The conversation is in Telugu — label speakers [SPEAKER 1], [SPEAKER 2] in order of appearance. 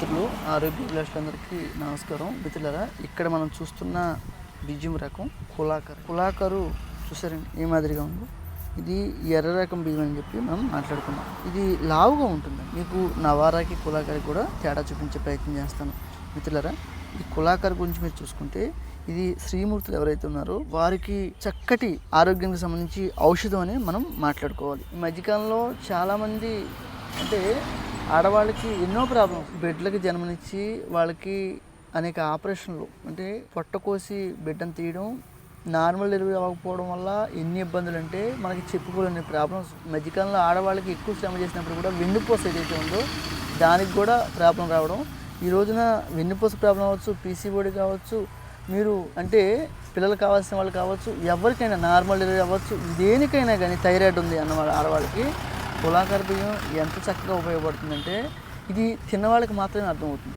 [SPEAKER 1] మిత్రులు ఆరోగ్య అభిలాషులందరికీ నమస్కారం. మిత్రులరా ఇక్కడ మనం చూస్తున్న బియ్యం రకం కులాకర్. కులాకరు చూసారండి ఏ మాదిరిగా ఉందో? ఇది ఎర్ర రకం బియ్యం అని చెప్పి మనం మాట్లాడుకున్నాం ఇది లావుగా ఉంటుంది. మీకు నవారాకి కులాకరి కూడా తేడా చూపించే ప్రయత్నం చేస్తాను. మిత్రులరా ఈ కులాకర్ గురించి మీరు చూసుకుంటే ఇది శ్రీమూర్తులు ఎవరైతే ఉన్నారో వారికి చక్కటి ఆరోగ్యానికి సంబంధించి ఔషధం అని మనం మాట్లాడుకోవాలి. ఈ మధ్యకాలంలో చాలామంది అంటే ఆడవాళ్ళకి ఎన్నో ప్రాబ్లమ్స్ బిడ్డలకి జన్మనిచ్చి వాళ్ళకి అనేక ఆపరేషన్లు. అంటే పొట్ట కోసి బిడ్డను తీయడం నార్మల్ డెలివరీ అవ్వకపోవడం వల్ల ఎన్ని ఇబ్బందులు అంటే మనకి చెప్పుకోలేని ప్రాబ్లమ్స్. మధ్యకాలంలో ఆడవాళ్ళకి ఎక్కువ శ్రమ చేసినప్పుడు కూడా వెన్నుపూస ఏదైతే ఉందో దానికి కూడా ప్రాబ్లం రావడం. ఈ రోజున వెన్నుపూస ప్రాబ్లం అవ్వచ్చు పీసీబోడి కావచ్చు మీరు అంటే పిల్లలు కావాల్సిన వాళ్ళు కావచ్చు ఎవరికైనా నార్మల్ డెలివరీ అవ్వచ్చు దేనికైనా కానీ థైరాయిడ్ ఉంది అన్న ఆడవాళ్ళకి. కులాకర బియ్యం ఎంత చక్కగా ఉపయోగపడుతుందంటే ఇది తిన్నవాళ్ళకి మాత్రమే అర్థమవుతుంది.